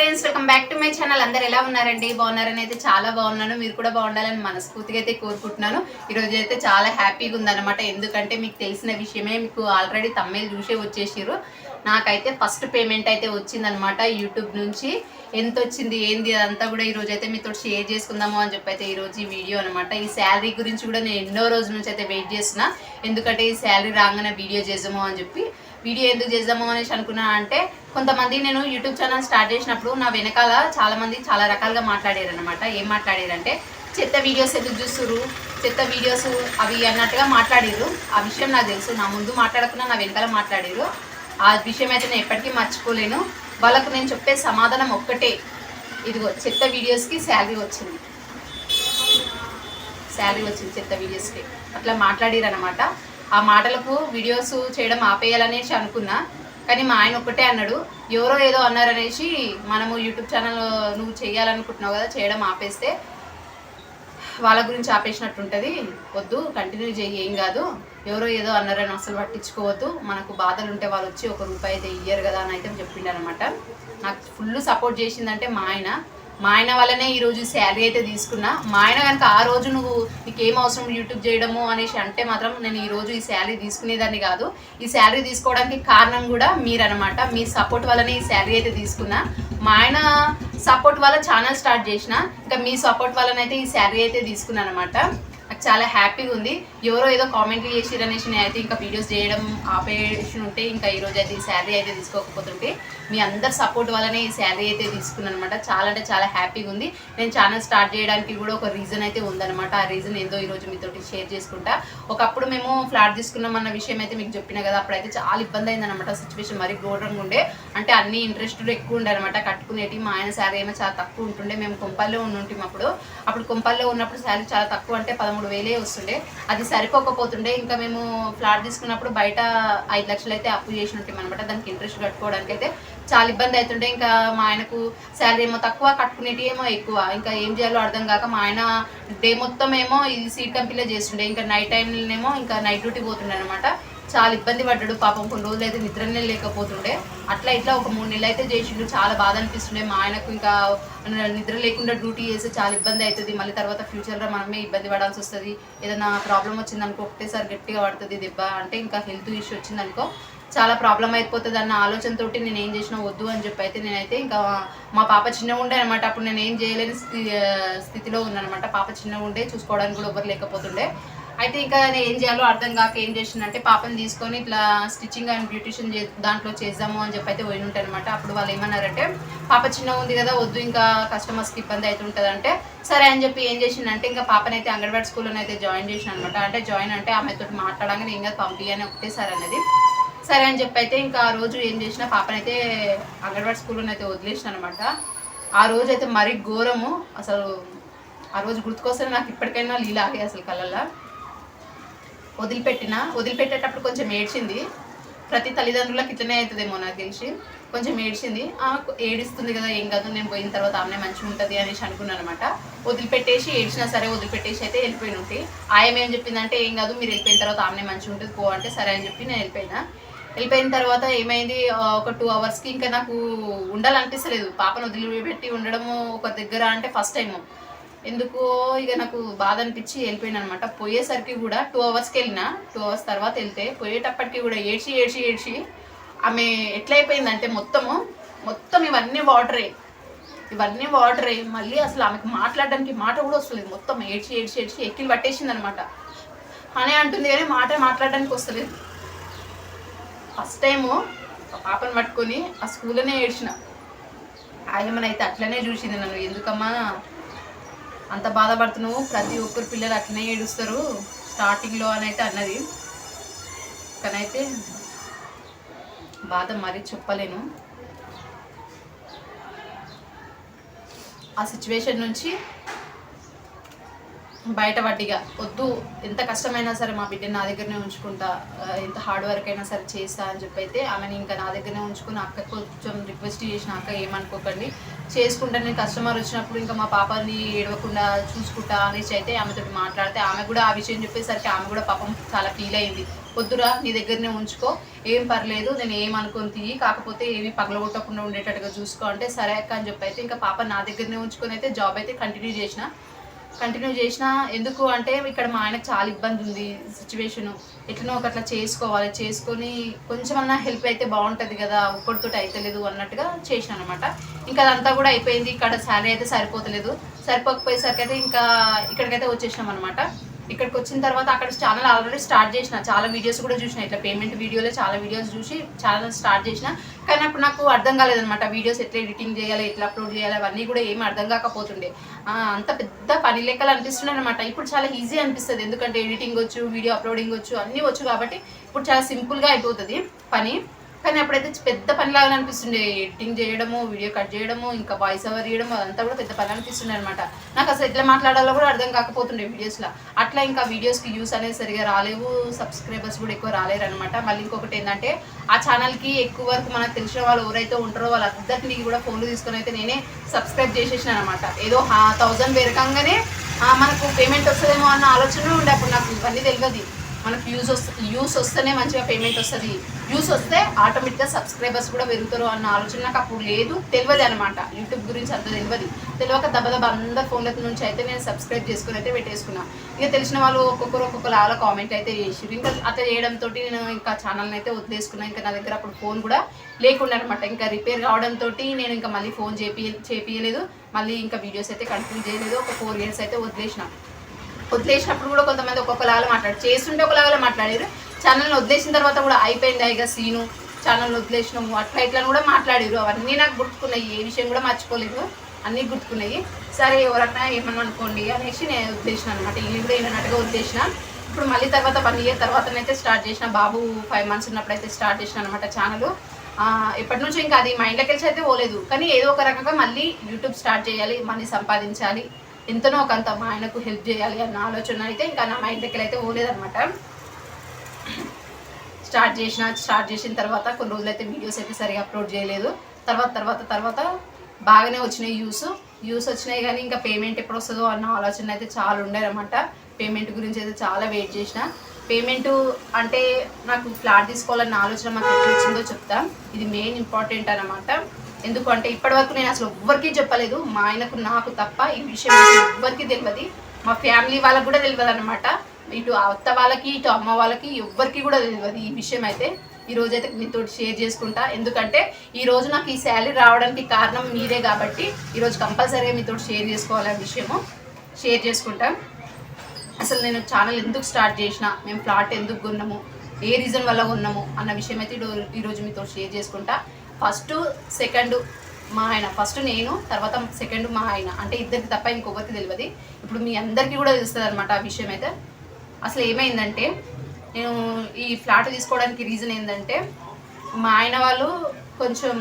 Friends welcome back to my channel. అందరు ఎలా ఉన్నారండి? బాగున్నారని అయితే చాలా బాగున్నాను. మీరు కూడా బాగుండాలని మనస్ఫూర్తిగా అయితే కోరుకుంటున్నాను. ఈ అయితే చాలా హ్యాపీగా ఉందన్నమాట. ఎందుకంటే మీకు తెలిసిన విషయమే మీకు ఆల్రెడీ తమ్మేది చూసే వచ్చేసారు నాకైతే ఫస్ట్ పేమెంట్ అయితే వచ్చిందనమాట యూట్యూబ్ నుంచి. ఎంత వచ్చింది ఏంది అదంతా కూడా ఈ రోజు అయితే మీతో షేర్ చేసుకుందాము అని చెప్పి అయితే ఈరోజు ఈ వీడియో అనమాట ఈ శాలరీ గురించి కూడా నేను ఎన్నో రోజుల నుంచి అయితే వెయిట్ చేస్తున్నా. ఎందుకంటే ఈ శాలరీ రాగానే వీడియో చేద్దాము అని చెప్పి వీడియో ఎందుకు చేద్దాము అనేసి అనుకున్నాను అంటే కొంతమంది నేను యూట్యూబ్ ఛానల్ స్టార్ట్ చేసినప్పుడు నా వెనకాల చాలామంది చాలా రకాలుగా మాట్లాడారు అనమాట ఏం మాట్లాడారంటే చెత్త వీడియోస్ ఎందుకు చూస్తురు చెత్త వీడియోస్ అవి అన్నట్టుగా మాట్లాడారు ఆ విషయం నాకు తెలుసు. నా ముందు మాట్లాడకుండా నా వెనకాల మాట్లాడారు ఆ విషయం అయితే నేను ఎప్పటికీ మర్చిపోలేను. వాళ్ళకు నేను చెప్పే సమాధానం ఒక్కటే. ఇదిగో చెత్త వీడియోస్కి శాలరీ వచ్చింది. శాలరీ వచ్చింది చెత్త వీడియోస్కి. అట్లా మాట్లాడిరు అనమాట ఆ మాటలకు వీడియోస్ చేయడం ఆపేయాలనేసి అనుకున్నా. కానీ మా ఆయన ఒక్కటే అన్నాడు ఎవరో ఏదో అన్నారనేసి మనము యూట్యూబ్ ఛానల్ నువ్వు చేయాలనుకుంటున్నావు కదా చేయడం ఆపేస్తే వాళ్ళ గురించి ఆపేసినట్టు ఉంటుంది వద్దు కంటిన్యూ చేయి ఏం కాదు. ఎవరో ఏదో అన్నారని అసలు పట్టించుకోవద్దు. మనకు బాధలు ఉంటే వాళ్ళు వచ్చి ఒక రూపాయి అయితే ఇయ్యరు కదా అని అయితే చెప్పిండనమాట నాకు ఫుల్ సపోర్ట్ చేసిందంటే మా ఆయన. మా ఆయన వల్లనే ఈ శాలరీ అయితే తీసుకున్నా. మా ఆయన కనుక ఆ రోజు నువ్వు నీకేం ఏం అవసరం యూట్యూబ్ చేయడము అనేసి అంటే మాత్రం నేను ఈరోజు ఈ శాలరీ తీసుకునేదాన్ని కాదు. ఈ శాలరీ తీసుకోవడానికి కారణం కూడా మీరనమాట మీ సపోర్ట్ వల్లనే ఈ శాలరీ అయితే తీసుకున్నా. మా ఆయన సపోర్ట్ వల్ల ఛానల్ స్టార్ట్ చేసిన. ఇంకా మీ సపోర్ట్ వల్లనైతే ఈ శాలరీ అయితే తీసుకున్నాను అనమాట చాలా హ్యాపీగా ఉంది. ఎవరో ఏదో కామెంట్లు చేసిరు అనేసి నేనైతే అయితే ఇంకా వీడియోస్ చేయడం ఆపేసి ఉంటే ఇంకా ఈ రోజు అయితే ఈ శాలరీ అయితే తీసుకోకపోతుంటే మీ అందరి సపోర్ట్ వల్లనే ఈ శాలరీ అయితే తీసుకున్నాను అనమాట చాలా అంటే చాలా హ్యాపీగా ఉంది. నేను ఛానల్ స్టార్ట్ చేయడానికి కూడా ఒక రీజన్ అయితే ఉందన్నమాట. ఆ రీజన్ ఏదో ఈ రోజు మీతోటి షేర్ చేసుకుంటా. ఒకప్పుడు మేము ఫ్లాట్ తీసుకున్నాం అన్న విషయం అయితే మీకు చెప్పిన కదా అప్పుడైతే చాలా ఇబ్బంది అయిందనమాట సిచ్యువేషన్ మరి ఘోరంగా ఉండే. అంటే అన్ని ఇంట్రెస్ట్ ఎక్కువ ఉండే అనమాట కట్టుకునేటి మా ఆయన శారీ ఏమో చాలా తక్కువ ఉంటుండే. మేము కొంపల్లో ఉంటుంటాం అప్పుడు. అప్పుడు కొంపల్లో ఉన్నప్పుడు శాలరీ చాలా తక్కువ అంటే పదమూడు వేలే వస్తుండే. అది సరిపోకపోతుండే. ఇంకా మేము ఫ్లాట్ తీసుకున్నప్పుడు బయట ఐదు లక్షలు అయితే అప్పు చేసి ఉంటాం అనమాట దానికి ఇంట్రెస్ట్ కట్టుకోవడానికి అయితే చాలా ఇబ్బంది అవుతుండే ఇంకా మా ఆయనకు శాలరీ ఏమో తక్కువ కట్టుకునేటి ఏమో ఎక్కువ. ఇంకా ఏం చేయాలో అర్థం కాక మా ఆయన డే మొత్తం ఏమో ఇది సీట్ కంపెనీలో చేస్తుండే. ఇంకా నైట్ టైంలోనేమో ఇంకా నైట్ డ్యూటీ పోతుండే అనమాట చాలా ఇబ్బంది పడ్డాడు. పాపం కొన్ని రోజులు అయితే నిద్రనే లేకపోతుండే. అట్లా ఇట్లా ఒక మూడు నెలలు అయితే చేసిండు. చాలా బాధ అనిపిస్తుండే. మా ఆయనకు ఇంకా నిద్ర లేకుండా డ్యూటీ చేస్తే చాలా ఇబ్బంది అవుతుంది మళ్ళీ తర్వాత ఫ్యూచర్లో మనమే ఇబ్బంది పడాల్సి వస్తుంది. ఏదైనా ప్రాబ్లం వచ్చిందనుకో ఒకటేసారి గట్టిగా పడుతుంది దెబ్బ అంటే ఇంకా హెల్త్ ఇష్యూ వచ్చిందనుకో చాలా ప్రాబ్లం అయిపోతుంది అన్న ఆలోచనతో నేను ఏం చేసినా వద్దు అని చెప్పి అయితే నేనైతే ఇంకా మా పాప చిన్నగా ఉండే అనమాట అప్పుడు నేను ఏం చేయలేని స్థితిలో ఉన్నానమాట పాప చిన్నగా ఉండే చూసుకోవడానికి కూడా ఎవరు లేకపోతుండే. అయితే ఇంకా నేను ఏం చేయాలో అర్థం కాక ఏం చేసిందంటే పాపని తీసుకొని ఇట్లా స్టిచ్చింగ్ అండ్ బ్యూటిషియన్ చే దాంట్లో చేద్దాము అని చెప్పి అయితే పోయి అనమాట అప్పుడు వాళ్ళు ఏమన్నారంటే పాప చిన్నగా ఉంది కదా వద్దు ఇంకా కస్టమర్స్కి ఇబ్బంది అవుతుంటుంది అంటే సరే అని చెప్పి ఏం చేసిందంటే ఇంకా పాపనైతే అంగన్వాడీ స్కూల్లో అయితే జాయిన్ చేసిన అనమాట అంటే జాయిన్ అంటే ఆమెతో మాట్లాడగానే ఇంకా పంపించని ఒకటేసారి అన్నది. సరే అని చెప్పి అయితే ఇంకా ఆ రోజు ఏం చేసిన పాపనైతే అంగన్వాడీ స్కూల్లో అయితే వదిలేసిన అనమాట ఆ రోజు అయితే మరీ ఘోరము. అసలు ఆ రోజు గుర్తుకొస్తే నాకు ఇప్పటికైనా లీలాగే అసలు కళ్ళల్లో. వదిలిపెట్టిన వదిలిపెట్టేటప్పుడు కొంచెం ఏడ్చింది. ప్రతి తల్లిదండ్రులకు ఇట్లనే అవుతుందేమో నాకు తెలిసి. కొంచెం ఏడ్చింది. ఏడుస్తుంది కదా ఏం కాదు నేను పోయిన తర్వాత ఆమె మంచిగా ఉంటుంది అనేసి అనుకున్నాను అనమాట వదిలిపెట్టేసి ఏడ్చినా సరే వదిలిపెట్టేసి అయితే వెళ్ళిపోయిన ఉంటే ఆయన ఏం చెప్పిందంటే ఏం కాదు మీరు వెళ్ళిపోయిన తర్వాత ఆమె మంచిగా ఉంటుంది పో అంటే సరే అని చెప్పి నేను వెళ్ళిపోయినా. వెళ్ళిపోయిన తర్వాత ఏమైంది ఒక టూ అవర్స్కి ఇంకా నాకు ఉండాలనిపిస్తలేదు. పాపను వదిలిపెట్టి ఉండడము ఒక దగ్గర అంటే ఫస్ట్ టైము. ఎందుకో ఇక నాకు బాధ అనిపించి వెళ్ళిపోయాను అనమాట పోయేసరికి కూడా టూ అవర్స్కి వెళ్ళిన టూ అవర్స్ తర్వాత వెళ్తే పోయేటప్పటికి కూడా ఏడ్చి ఏడ్చి ఏడ్చి ఆమె ఎట్లయిపోయిందంటే మొత్తము మొత్తం ఇవన్నీ వాటరే. ఇవన్నీ వాటరే. మళ్ళీ అసలు ఆమెకు మాట్లాడడానికి మాట కూడా వస్తుంది మొత్తం ఏడ్చి ఏడ్చి ఏడ్చి ఎక్కిలు పట్టేసింది అనమాట అని అంటుంది కానీ మాట మాట్లాడడానికి వస్తలేదు. ఫస్ట్ టైము పాపను పట్టుకొని ఆ స్కూల్లోనే ఏడ్చిన. ఆయమ్మనైతే అట్లనే చూసింది నన్ను. ఎందుకమ్మా? అంత బాధపడుతున్నావు. ప్రతి ఒక్కరు పిల్లలు అట్లనే ఏడుస్తారు. స్టార్టింగ్లో అని అయితే అన్నది. కానైతే బాధ మరీ చెప్పలేను. ఆ సిచ్యువేషన్ నుంచి బయటపడ్డిగా వద్దు. ఎంత కష్టమైనా సరే మా బిడ్డని నా దగ్గరనే ఉంచుకుంటా. ఎంత హార్డ్ వర్క్ అయినా సరే చేస్తా అని చెప్పి అయితే ఆమెని ఇంకా నా దగ్గరనే ఉంచుకుని అక్క కొంచెం రిక్వెస్ట్ చేసిన అక్క ఏమనుకోకండి. చేసుకుంటా నేను కస్టమర్ వచ్చినప్పుడు ఇంకా మా పాపని ఏడవకుండా చూసుకుంటా అనేసి అయితే ఆమెతో మాట్లాడితే ఆమె కూడా ఆ విషయం చెప్పేసరికి ఆమె కూడా పాపం చాలా ఫీల్ అయింది. వద్దురా నీ దగ్గరనే ఉంచుకో ఏం పర్లేదు నేను ఏం అనుకుని తీయి కాకపోతే ఏమి పగలగొట్టకుండా ఉండేటట్టుగా చూసుకో అంటే సరే అక్క అని చెప్పి అయితే ఇంకా పాప నా దగ్గరనే ఉంచుకొని అయితే జాబ్ అయితే కంటిన్యూ చేసిన. కంటిన్యూ చేసిన ఎందుకు అంటే ఇక్కడ మా ఆయనకు చాలా ఇబ్బంది ఉంది సిచ్యువేషన్ ఎట్లనో ఒక అట్లా చేసుకోవాలి. చేసుకొని కొంచెం అన్నా హెల్ప్ అయితే బాగుంటుంది కదా ఒక్కడితో అయితలేదు అన్నట్టుగా చేసిన అనమాట ఇంకా అదంతా కూడా అయిపోయింది. ఇక్కడ శాలరీ అయితే సరిపోతలేదు. సరిపోకపోయేసరికి అయితే ఇంకా ఇక్కడికైతే వచ్చేసినాం అనమాట ఇక్కడికి వచ్చిన తర్వాత అక్కడ ఛానల్ ఆల్రెడీ స్టార్ట్ చేసిన. చాలా వీడియోస్ కూడా చూసిన. ఇట్లా పేమెంట్ వీడియోలో చాలా వీడియోస్ చూసి ఛానల్ స్టార్ట్ చేసిన. కానీ అప్పుడు నాకు అర్థం కాలేదనమాట వీడియోస్ ఎట్లా ఎడిటింగ్ చేయాలి ఎట్లా అప్లోడ్ చేయాలి అవన్నీ కూడా ఏమీ అర్థం కాకపోతుండే. అంత పెద్ద పని లెక్కలు అనిపిస్తుండే అనమాట ఇప్పుడు చాలా ఈజీ అనిపిస్తుంది. ఎందుకంటే ఎడిటింగ్ వచ్చు వీడియో అప్లోడింగ్ వచ్చు అన్నీ వచ్చు కాబట్టి ఇప్పుడు చాలా సింపుల్గా అయిపోతుంది పని. కానీ అప్పుడైతే పెద్ద పనిలాగా అనిపిస్తుండే ఎడిటింగ్ చేయడము వీడియో కట్ చేయడము ఇంకా వాయిస్ ఓవర్ ఇవ్వడం అదంతా కూడా పెద్ద పని అనిపిస్తుండే అనమాట నాకు అసలు ఎట్లా మాట్లాడాలో కూడా అర్థం కాకపోతుండే వీడియోస్లో. అట్లా ఇంకా వీడియోస్కి వ్యూస్ అనేది సరిగా రాలేవు సబ్స్క్రైబర్స్ కూడా ఎక్కువ రాలేరు అనమాట మళ్ళీ ఇంకొకటి ఏంటంటే ఆ ఛానల్కి ఎక్కువ వరకు మనకు తెలిసిన వాళ్ళు ఎవరైతే ఉంటారో వాళ్ళందరినీ కూడా ఫోన్లు తీసుకొని అయితే నేనే సబ్స్క్రైబ్ చేసేసిన అనమాట ఏదో థౌజండ్ పెరకంగానే మనకు పేమెంట్ వస్తుందేమో అన్న ఆలోచన ఉండే అప్పుడు నాకు ఇవన్నీ తెలియదు మనకు యూజ్ వస్తు యూస్ వస్తేనే మంచిగా పేమెంట్ వస్తుంది. యూస్ వస్తే ఆటోమేటిక్గా సబ్స్క్రైబర్స్ కూడా పెరుగుతారు అన్న ఆలోచన నాకు అప్పుడు లేదు. తెలియదు అనమాట యూట్యూబ్ గురించి అంత తెలియదు. తెలియక దెబ్బ దెబ్బ అందరి ఫోన్ల నుంచి అయితే నేను సబ్స్క్రైబ్ చేసుకుని అయితే పెట్టేసుకున్నా. ఇక తెలిసిన వాళ్ళు ఒక్కొక్కరు ఒక్కొక్కరు కామెంట్ అయితే చేసిరు ఇంకా అట్లా చేయడంతో నేను ఇంకా ఛానల్ని అయితే వదిలేసుకున్నా. ఇంకా నా దగ్గర అప్పుడు ఫోన్ కూడా లేకుండా అనమాట ఇంకా రిపేర్ కావడంతో నేను ఇంకా మళ్ళీ ఫోన్ చేపి చేపియలేదు. మళ్ళీ ఇంకా వీడియోస్ అయితే కంటిన్యూ చేయలేదు. ఒక ఫోర్ ఇయర్స్ అయితే వదిలేసిన. వదిలేసినప్పుడు కూడా కొంతమంది ఒక్కొక్కలాగా మాట్లాడు చేస్తుంటే ఒకలాగా మాట్లాడారు. ఛానల్ని వదిలేసిన తర్వాత కూడా అయిపోయింది ఇక సీను. ఛానల్ వదిలేసినాము. అట్లా ఇట్లా కూడా మాట్లాడారు. అవన్నీ నాకు గుర్తుకున్నాయి. ఏ విషయం కూడా మర్చిపోలేదు. అన్నీ గుర్తుకున్నాయి. సరే ఎవరన్నా ఏమన్నా అనుకోండి అనేసి నేను వదిలేసిన అనమాట ఇల్లు కూడా అయినట్టుగా వదిలేసిన. ఇప్పుడు మళ్ళీ తర్వాత వన్ ఇయర్ తర్వాతనైతే స్టార్ట్ చేసిన బాబు ఫైవ్ మంత్స్ ఉన్నప్పుడు అయితే స్టార్ట్ చేసిన అనమాట ఛానల్. ఎప్పటి నుంచో ఇంకా అది మైండ్లోకి వెళ్ళి అయితే పోలేదు. కానీ ఏదో ఒక రకంగా మళ్ళీ యూట్యూబ్ స్టార్ట్ చేయాలి మనీ సంపాదించాలి. ఎంతనో కొంత మా ఆయనకు హెల్ప్ చేయాలి అన్న ఆలోచన అయితే ఇంకా నా మైండ్ దగ్గర అయితే ఓలేదనమాట స్టార్ట్ చేసిన స్టార్ట్ చేసిన తర్వాత కొన్ని రోజులు అయితే వీడియోస్ అయితే సరిగా అప్లోడ్ చేయలేదు. తర్వాత తర్వాత తర్వాత బాగానే వచ్చినాయి యూస్. యూస్ వచ్చినాయి కానీ ఇంకా పేమెంట్ ఎప్పుడు వస్తుందో అన్న ఆలోచన అయితే చాలా ఉండేదన్నమాట పేమెంట్ గురించి అయితే చాలా వెయిట్ చేసిన. పేమెంట్ అంటే నాకు ఫ్లాట్ తీసుకోవాలన్న ఆలోచన మాకు ఎట్లా వచ్చిందో చెప్తా. ఇది మెయిన్ ఇంపార్టెంట్ అనమాట ఎందుకంటే ఇప్పటి వరకు నేను అసలు ఎవ్వరికీ చెప్పలేదు. మా ఆయనకు నాకు తప్ప ఈ విషయం అయితే ఎవ్వరికీ తెలియదు మా ఫ్యామిలీ వాళ్ళకి కూడా తెలియదు అనమాట ఇటు అత్త వాళ్ళకి ఇటు అమ్మ వాళ్ళకి ఎవ్వరికి కూడా తెలియదు ఈ విషయం అయితే. ఈ రోజు అయితే మీతో షేర్ చేసుకుంటా. ఎందుకంటే ఈ రోజు నాకు ఈ శాలరీ రావడానికి కారణం మీరే కాబట్టి ఈరోజు కంపల్సరీగా మీతో షేర్ చేసుకోవాలనే విషయము షేర్ చేసుకుంటాం. అసలు నేను ఛానల్ ఎందుకు స్టార్ట్ చేసిన మేము ఫ్లాట్ ఎందుకు కొన్నాము ఏ రీజన్ వల్ల కొన్నాము అన్న విషయం అయితే ఈరోజు మీతో షేర్ చేసుకుంటా. ఫస్ట్ సెకండ్ మా ఆయన. ఫస్ట్ నేను తర్వాత సెకండ్ మా ఆయన. అంటే ఇద్దరికి తప్ప ఇంకొకరికి తెలియదు ఇప్పుడు మీ అందరికీ కూడా తెలుస్తుంది అనమాట ఆ విషయం అయితే. అసలు ఏమైందంటే నేను ఈ ఫ్లాట్ తీసుకోవడానికి రీజన్ ఏంటంటే మా ఆయన వాళ్ళు కొంచెం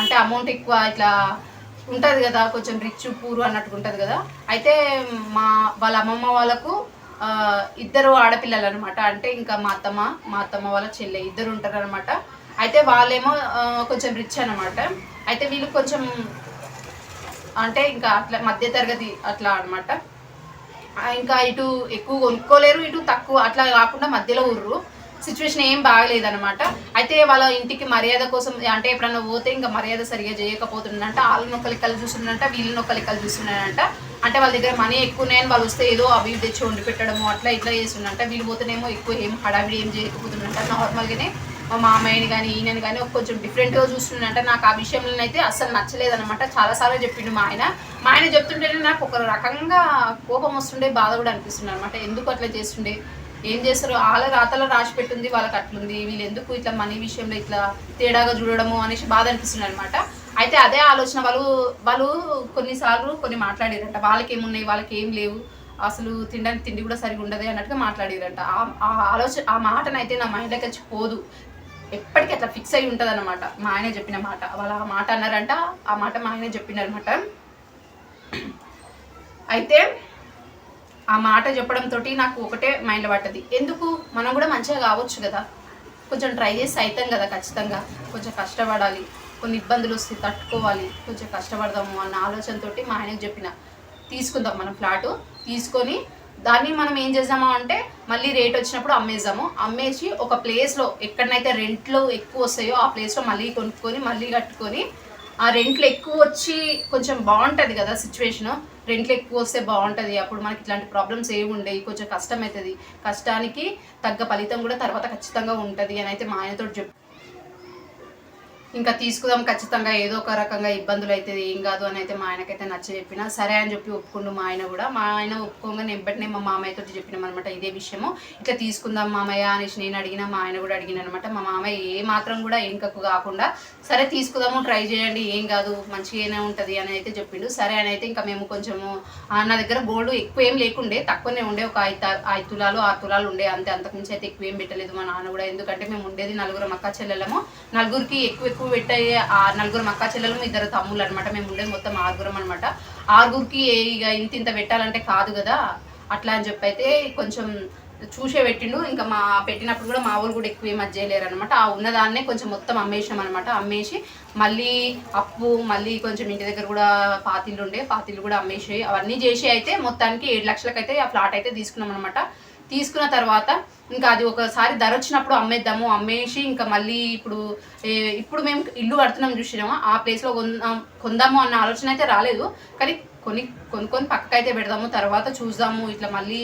అంటే అమౌంట్ ఎక్కువ ఇట్లా ఉంటుంది కదా కొంచెం రిచ్ పూర్ అన్నట్టు ఉంటుంది కదా. అయితే మా వాళ్ళ అమ్మమ్మ వాళ్ళకు ఇద్దరు ఆడపిల్లలు అనమాట అంటే ఇంకా మా అత్తమ్మ మా అత్తమ్మ వాళ్ళ చెల్లె ఇద్దరు ఉంటారు అనమాట అయితే వాళ్ళేమో కొంచెం రిచ్ అనమాట అయితే వీళ్ళు కొంచెం అంటే ఇంకా అట్లా మధ్యతరగతి అట్లా అనమాట ఇంకా ఇటు ఎక్కువ కొనుక్కోలేరు ఇటు తక్కువ అట్లా కాకుండా మధ్యలో ఉర్రు సిచ్యువేషన్ ఏం బాగలేదనమాట అయితే వాళ్ళ ఇంటికి మర్యాద కోసం అంటే ఎప్పుడన్నా పోతే ఇంకా మర్యాద సరిగా చేయకపోతుందంట వాళ్ళ నొక్కలి లెక్కలు చూస్తుండంట వీళ్ళని ఒక లెక్కలు చూస్తున్నాడంట అంటే వాళ్ళ దగ్గర మనీ ఎక్కువ ఉన్నాయని వాళ్ళు వస్తే ఏదో అవి తెచ్చి వండి పెట్టడము అట్లా ఇట్లా చేస్తుందంట వీళ్ళు పోతేనేమో ఎక్కువ ఏం హడావిడి ఏం చేయకపోతుందంట నార్మల్గానే మా మామయ్యని కానీ ఈయనని కానీ కొంచెం డిఫరెంట్గా చూస్తుండంట. నాకు ఆ విషయంలో అయితే అస్సలు నచ్చలేదన్నమాట. చాలాసార్లు చెప్పిండు మా ఆయన. మా ఆయన చెప్తుంటేనే నాకు ఒక రకంగా కోపం వస్తుండే బాధ కూడా అనిపిస్తుంది అనమాట ఎందుకు అట్లా చేస్తుండే? ఏం చేస్తారు? వాళ్ళ రాతలో రాసి పెట్టుంది వాళ్ళకి అట్లుంది. వీళ్ళు ఎందుకు ఇట్లా మనీ విషయంలో ఇట్లా తేడాగా చూడడము అనేసి బాధ అనిపిస్తుంది అనమాట అయితే అదే ఆలోచన వాళ్ళు వాళ్ళు కొన్నిసార్లు కొన్ని మాట్లాడారంట. వాళ్ళకి ఏమున్నాయి వాళ్ళకి ఏం లేవు. అసలు తినడానికి తిండి కూడా సరిగా ఉండదు అన్నట్టుగా మాట్లాడారంట. ఆ- ఆ ఆలోచన ఆ మాటనైతే నా మైండ్లోకి వచ్చి పోదు. ఎప్పటికీ అట్లా ఫిక్స్ అయి ఉంటుంది అనమాట మా ఆయన చెప్పిన మాట. వాళ్ళు ఆ మాట అన్నారంట ఆ మాట మా ఆయన చెప్పినారనమాట అయితే ఆ మాట చెప్పడంతో నాకు ఒకటే మైండ్ పట్టది ఎందుకు? మనం కూడా మంచిగా కావచ్చు కదా. కొంచెం ట్రై చేసి అవుతాం కదా ఖచ్చితంగా. కొంచెం కష్టపడాలి. కొన్ని ఇబ్బందులు వస్తే తట్టుకోవాలి. కొంచెం కష్టపడదాము అన్న ఆలోచనతోటి మా ఆయనకు చెప్పిన. తీసుకుందాం మనం ఫ్లాటు తీసుకొని దాన్ని మనం ఏం చేద్దాము అంటే మళ్ళీ రేట్ వచ్చినప్పుడు అమ్మేద్దాము అమ్మేసి ఒక ప్లేస్లో ఎక్కడనైతే రెంట్లో ఎక్కువ వస్తాయో ఆ ప్లేస్లో మళ్ళీ కొనుక్కొని మళ్ళీ కట్టుకొని ఆ రెంట్లు ఎక్కువ వచ్చి కొంచెం బాగుంటుంది కదా సిచ్యువేషన్ రెంట్లు ఎక్కువ వస్తే బాగుంటుంది. అప్పుడు మనకి ఇట్లాంటి ప్రాబ్లమ్స్ ఏమి ఉండేవి? కొంచెం కష్టం అవుతుంది కష్టానికి తగ్గ ఫలితం కూడా తర్వాత ఖచ్చితంగా ఉంటుంది అని అయితే మా ఆయనతో చెప్పు ఇంకా తీసుకుందాం ఖచ్చితంగా ఏదో ఒక రకంగా ఇబ్బందులు అయితే ఏం కాదు అని అయితే మా ఆయనకైతే నచ్చ చెప్పిన. సరే అని చెప్పి ఒప్పుకుండు మా ఆయన కూడా. మా ఆయన ఒప్పుకోగానే వెంబటనే మా మామయ్యతో చెప్పినాం అనమాట ఇదే విషయము. ఇట్లా తీసుకుందాం మామయ్య అనేసి నేను అడిగిన మా ఆయన కూడా అడిగిన అనమాట మా మామయ్య ఏ మాత్రం కూడా ఎంకకు కాకుండా సరే తీసుకుందాము ట్రై చేయండి ఏం కాదు మంచిగానే ఉంటుంది అని అయితే చెప్పిండు. సరే అని అయితే ఇంకా మేము కొంచెము నా దగ్గర గోల్డ్ ఎక్కువ ఏం లేకుండే తక్కువనే ఉండే ఒక ఐదు ఐదు తులాలు ఆరు తులాలు ఉండే అంతే. అంతకుమించి అయితే ఎక్కువ ఏం పెట్టలేదు మా నాన్న కూడా. ఎందుకంటే మేము ఉండేది నలుగురు అక్క చెల్లెలము నలుగురికి ఎక్కువ ఎక్కువ పెట్టే ఆ నలుగురు అక్క చెల్లెలు ఇద్దరు తమ్ముళ్ళు అనమాట మేము ఉండేది మొత్తం ఆరుగురం అనమాట ఆరుగురికి ఇక ఇంత ఇంత పెట్టాలంటే కాదు కదా. అట్లా అని చెప్పి అయితే కొంచెం చూసే పెట్టిండు. ఇంకా మా పెట్టినప్పుడు కూడా మా వాళ్ళు కూడా ఎక్కువ ఏం చేయలేరు అనమాట ఆ ఉన్నదాన్నే కొంచెం మొత్తం అమ్మేసాం అనమాట అమ్మేసి మళ్ళీ అప్పు మళ్ళీ కొంచెం ఇంటి దగ్గర కూడా పాతిళ్ళు ఉండే పాతిళ్ళు కూడా అమ్మేసి అవన్నీ చేసి అయితే మొత్తానికి ఏడు లక్షలకైతే ఆ ఫ్లాట్ అయితే తీసుకున్నాం అనమాట తీసుకున్న తర్వాత ఇంకా అది ఒకసారి ధర వచ్చినప్పుడు అమ్మేద్దాము అమ్మేసి ఇంకా మళ్ళీ ఇప్పుడు ఇప్పుడు మేము ఇల్లు కడుతున్నాం చూసినాము ఆ ప్లేస్లో కొందాం కొందాము అన్న ఆలోచన అయితే రాలేదు. కానీ కొని కొనుక్కొని పక్కకు అయితే పెడదాము తర్వాత చూద్దాము. ఇట్లా మళ్ళీ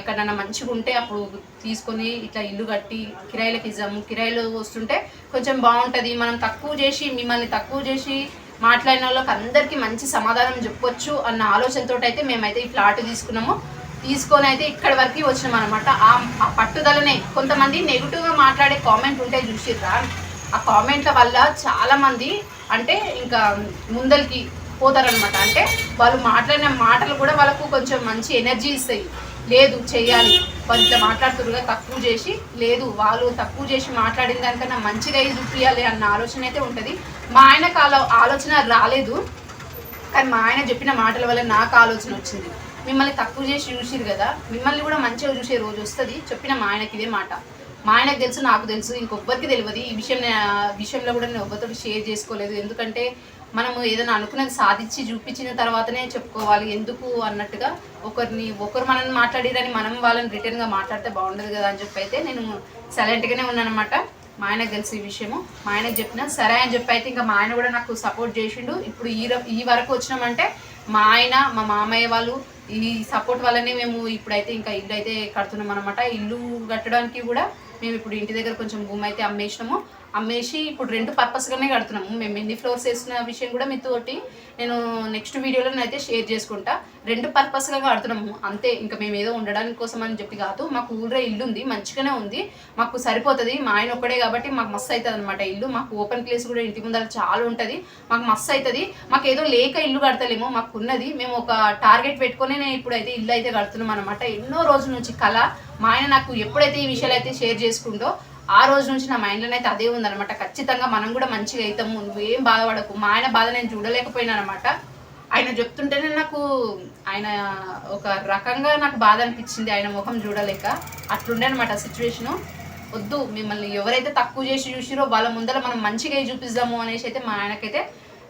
ఎక్కడన్నా మంచిగా ఉంటే అప్పుడు తీసుకొని ఇట్లా ఇల్లు కట్టి కిరాయిలకు ఇద్దాము. కిరాయిలు వస్తుంటే కొంచెం బాగుంటుంది. మనం తక్కువ చేసి మిమ్మల్ని తక్కువ చేసి మాట్లాడిన వాళ్ళకి అందరికీ మంచి సమాధానం చెప్పొచ్చు అన్న ఆలోచనతో అయితే మేమైతే ఈ ఫ్లాట్ తీసుకున్నాము. తీసుకొని అయితే ఇక్కడి వరకు వచ్చినాం అనమాట ఆ ఆ పట్టుదలనే కొంతమంది నెగిటివ్గా మాట్లాడే కామెంట్ ఉంటే చూసిర్రా? ఆ కామెంట్ల వల్ల చాలామంది అంటే ఇంకా ముందరికి పోతారనమాట అంటే వాళ్ళు మాట్లాడిన మాటలు కూడా వాళ్ళకు కొంచెం మంచి ఎనర్జీ ఇస్తాయి. లేదు చేయాలి. వాళ్ళు ఇట్లా మాట్లాడుతురుగా తక్కువ చేసి. లేదు వాళ్ళు తక్కువ చేసి మాట్లాడిన దానికన్నా మంచిగా ఇది చూపించాలి అన్న ఆలోచన అయితే ఉంటుంది. మా ఆయనకు ఆలో ఆలోచన రాలేదు. కానీ మా ఆయన చెప్పిన మాటల వల్ల నాకు ఆలోచన వచ్చింది. మిమ్మల్ని తక్కువ చేసి చూసిరు కదా మిమ్మల్ని కూడా మంచిగా చూసే రోజు వస్తుంది. చెప్పిన మా ఆయనకి ఇదే మాట. మా ఆయనకు తెలుసు నాకు తెలుసు ఇంకొబ్బరికి తెలియదు. ఈ విషయం విషయంలో కూడా నేను ఒబ్బరితో షేర్ చేసుకోలేదు. ఎందుకంటే మనము ఏదైనా అనుకున్నది సాధించి చూపించిన తర్వాతనే చెప్పుకోవాలి. ఎందుకు అన్నట్టుగా ఒకరిని ఒకరు మనల్ని మాట్లాడిరని మనం వాళ్ళని రిటర్న్గా మాట్లాడితే బాగుండదు కదా అని చెప్పి అయితే నేను సైలెంట్గానే ఉన్నానమాట మా ఆయనకు తెలుసు ఈ విషయము. మా ఆయనకు చెప్పిన సరే అని చెప్పి అయితే ఇంకా మా ఆయన కూడా నాకు సపోర్ట్ చేసిండు. ఇప్పుడు ఈ ఈ వరకు వచ్చినామంటే మా ఆయన మా మామయ్య వాళ్ళు ఈ సపోర్ట్ వల్లనే మేము ఇప్పుడైతే ఇంకా ఇల్లు అయితే కడుతున్నాం అనమాట ఇల్లు కట్టడానికి కూడా మేము ఇప్పుడు ఇంటి దగ్గర కొంచెం భూమి అయితే అమ్మేసినాము. అమ్మేసి ఇప్పుడు రెండు పర్పస్గానే కడుతున్నాము మేము ఎన్ని ఫ్లోర్స్ వేసిన విషయం కూడా మీతోటి నేను నెక్స్ట్ వీడియోలో అయితే షేర్ చేసుకుంటా. రెండు పర్పస్గా కడుతున్నాము అంతే ఇంకా మేము ఏదో ఉండడానికి కోసం అని చెప్పి కాదు. మాకు ఊళ్ళో ఇల్లు ఉంది మంచిగానే ఉంది. మాకు సరిపోతుంది. మా ఆయన ఒక్కడే కాబట్టి మాకు మస్తు అవుతుంది అనమాట ఇల్లు. మాకు ఓపెన్ ప్లేస్ కూడా ఇంటి ముందర చాలా ఉంటుంది. మాకు మస్తు అవుతుంది మాకు ఏదో లేక ఇల్లు కడతలేమో. మాకు ఉన్నది. మేము ఒక టార్గెట్ పెట్టుకొని నేను ఇప్పుడైతే ఇల్లు అయితే కడుతున్నాం అనమాట ఎన్నో రోజుల నుంచి కళ. మా ఆయన నాకు ఎప్పుడైతే ఈ విషయాలు అయితే షేర్ చేసుకుంటో ఆ రోజు నుంచి నా మైండ్లో అయితే అదే ఉందనమాట ఖచ్చితంగా మనం కూడా మంచిగా అవుతాము నువ్వేం బాధపడకు. మా ఆయన బాధ నేను చూడలేకపోయినా అనమాట ఆయన చెప్తుంటేనే నాకు ఆయన ఒక రకంగా నాకు బాధ అనిపించింది. ఆయన ముఖం చూడలేక అట్లుండే అనమాట సిచ్యువేషను వద్దు మిమ్మల్ని ఎవరైతే తక్కువ చేసి చూసిరో వాళ్ళ ముందర మనం మంచిగా చూపిద్దాము అనేసి అయితే మా ఆయనకైతే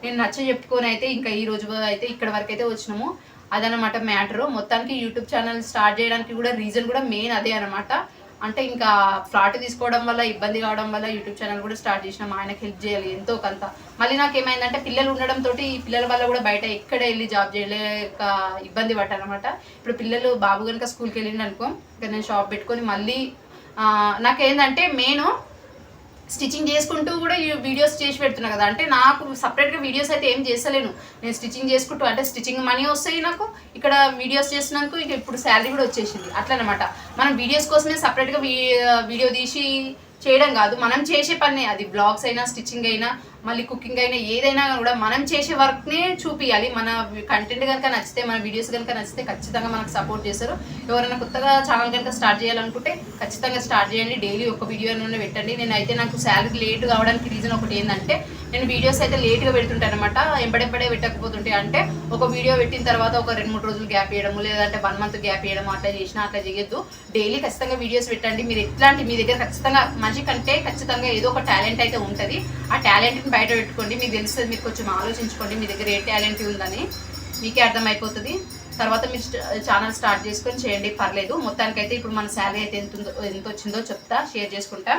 నేను నచ్చ చెప్పుకొని అయితే ఇంకా ఈ రోజు అయితే ఇక్కడ వరకు అయితే వచ్చినాము. అదనమాట మ్యాటరు. మొత్తానికి యూట్యూబ్ ఛానల్ స్టార్ట్ చేయడానికి కూడా రీజన్ కూడా మెయిన్ అదే అనమాట అంటే ఇంకా ఫ్లాట్ తీసుకోవడం వల్ల ఇబ్బంది కావడం వల్ల యూట్యూబ్ ఛానల్ కూడా స్టార్ట్ చేసిన. ఆయనకి హెల్ప్ చేయాలి ఎంతో కొంత. మళ్ళీ నాకు ఏమైందంటే పిల్లలు ఉండడం తోటి ఈ పిల్లల వల్ల కూడా బయట ఎక్కడ వెళ్ళి జాబ్ చేయలేక ఇబ్బంది పడ్డానమాట. ఇప్పుడు పిల్లలు బాబు కనుక స్కూల్కి వెళ్ళిండు అనుకో ఇంకా నేను షాప్ పెట్టుకొని మళ్ళీ నాకేందంటే మెయిన్ స్టిచ్చింగ్ చేసుకుంటూ కూడా ఈ వీడియోస్ చేసి పెడుతున్నా కదా. అంటే నాకు సపరేట్గా వీడియోస్ అయితే ఏం చేస్తలేను. నేను స్టిచ్చింగ్ చేసుకుంటూ అంటే స్టిచ్చింగ్ మనీ వస్తాయి నాకు ఇక్కడ వీడియోస్ చేసినందుకు ఇక ఇప్పుడు శాలరీ కూడా వచ్చేసింది. అట్లనమాట. మనం వీడియోస్ కోసమే సపరేట్గా వీడియో తీసి చేయడం కాదు. మనం చేసే పని అది. బ్లాగ్స్ అయినా స్టిచ్చింగ్ అయినా మళ్ళీ కుకింగ్ అయినా ఏదైనా కూడా మనం చేసే వర్క్నే చూపించాలి మన కంటెంట్ కనుక నచ్చితే మన వీడియోస్ కనుక నచ్చితే ఖచ్చితంగా మనకు సపోర్ట్ చేస్తారు. ఎవరైనా కొత్తగా ఛానల్ కనుక స్టార్ట్ చేయాలనుకుంటే ఖచ్చితంగా స్టార్ట్ చేయండి. డైలీ ఒక వీడియో అయినా పెట్టండి. నేనైతే నాకు శాలరీ లేట్ కావడానికి రీజన్ ఒకటి ఏంటంటే నేను వీడియోస్ అయితే లేట్గా పెడుతుంటాను అనమాట ఎంబడెంబడే పెట్టకపోతుంటే అంటే ఒక వీడియో పెట్టిన తర్వాత ఒక రెండు మూడు రోజులు గ్యాప్ వేయడము లేదంటే వన్ మంత్ గ్యాప్ వేయడం అట్లా చేసినా అట్లా చేయొద్దు. డైలీ ఖచ్చితంగా వీడియోస్ పెట్టండి. మీరు ఎట్లాంటి మీ దగ్గర ఖచ్చితంగా మంచి కంటే ఖచ్చితంగా ఏదో ఒక టాలెంట్ అయితే ఉంటుంది. ఆ టాలెంట్ని బయట పెట్టుకోండి. మీకు తెలుస్తుంది మీరు కొంచెం ఆలోచించుకోండి. మీ దగ్గర ఏ టాలెంట్ ఉందని మీకే అర్థమైపోతుంది. తర్వాత మీరు ఛానల్ స్టార్ట్ చేసుకొని చేయండి. పర్లేదు. మొత్తానికైతే ఇప్పుడు మన శాలరీ అయితే ఎంత ఉందో ఎంత వచ్చిందో చెప్తా షేర్ చేసుకుంటా.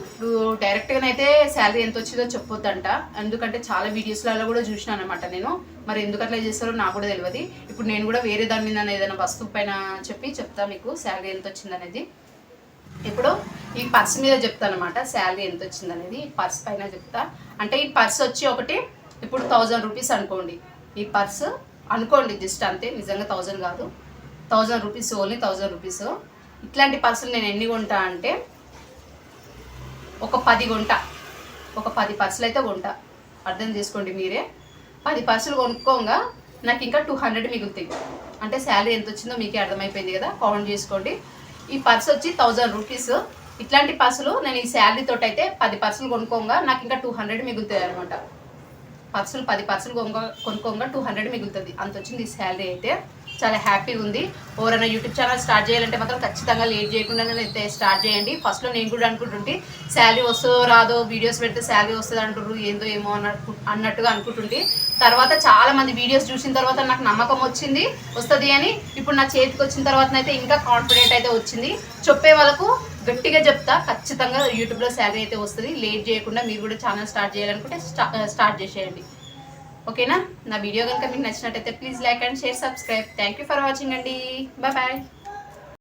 ఇప్పుడు డైరెక్ట్గానైతే శాలరీ ఎంత వచ్చిందో చెప్పొద్దంట. ఎందుకంటే చాలా వీడియోస్లలో కూడా చూసినాను అనమాట నేను. మరి ఎందుకు అట్లా చేస్తారో నాకు కూడా తెలియదు ఇప్పుడు నేను కూడా వేరే దాని మీద ఏదైనా వస్తువు పైన చెప్పి చెప్తా మీకు శాలరీ ఎంత వచ్చిందనేది ఇప్పుడు ఈ పర్స్ మీద చెప్తాను అనమాట శాలరీ ఎంత వచ్చిందనేది ఈ పర్స్ పైన చెప్తా. అంటే ఈ పర్స్ వచ్చి ఒకటి ఇప్పుడు థౌజండ్ రూపీస్ అనుకోండి. ఈ పర్స్ అనుకోండి జస్ట్ అంతే. నిజంగా థౌజండ్ కాదు. Thousand rupees only thousand rupees ఇట్లాంటి పర్సులు నేను ఎన్ని కొంటా అంటే ఒక పది కొంట ఒక పది పర్సులు అయితే కొంట అర్థం చేసుకోండి మీరే. పది పర్సులు కొనుక్కోగా నాకు ఇంకా టూ హండ్రెడ్ మిగులుతాయి. అంటే శాలరీ ఎంత వచ్చిందో మీకే అర్థమైపోయింది కదా? కౌంట్ చేసుకోండి. ఈ పర్స్ వచ్చి థౌజండ్ రూపీస్. ఇట్లాంటి పర్సులు నేను ఈ శాలరీతో అయితే పది పర్సులు కొనుక్కోగా నాకు ఇంకా టూ హండ్రెడ్ మిగులుతాయి అనమాట పర్సులు పది పర్సులు కొనుక్కో కొనుక్కోగా టూ హండ్రెడ్ మిగులుతుంది. అంత వచ్చింది ఈ శాలరీ అయితే. చాలా హ్యాపీగా ఉంది. ఎవరైనా యూట్యూబ్ ఛానల్ స్టార్ట్ చేయాలంటే మాత్రం ఖచ్చితంగా లేట్ చేయకుండా అయితే స్టార్ట్ చేయండి. ఫస్ట్లో నేను కూడా అనుకుంటుంటే శాలరీ వస్తుందో రాదో వీడియోస్ పెడితే శాలరీ వస్తుంది అంటారు ఏందో ఏమో అన్నట్టు అన్నట్టుగా అనుకుంటుంటే తర్వాత చాలా మంది వీడియోస్ చూసిన తర్వాత నాకు నమ్మకం వచ్చింది వస్తుంది అని. ఇప్పుడు నా చేతికి వచ్చిన తర్వాత అయితే ఇంకా కాన్ఫిడెంట్ అయితే వచ్చింది. చెప్పే వాళ్ళకు గట్టిగా చెప్తా ఖచ్చితంగా యూట్యూబ్లో శాలరీ అయితే వస్తుంది. లేట్ చేయకుండా మీరు కూడా ఛానల్ స్టార్ట్ చేయాలనుకుంటే స్టా- స్టార్ట్ చేసేయండి. ఓకేనా? నా వీడియో కనుక మీకు నచ్చినట్టయితే please like and share subscribe. Thank you for watching అండి. Bye bye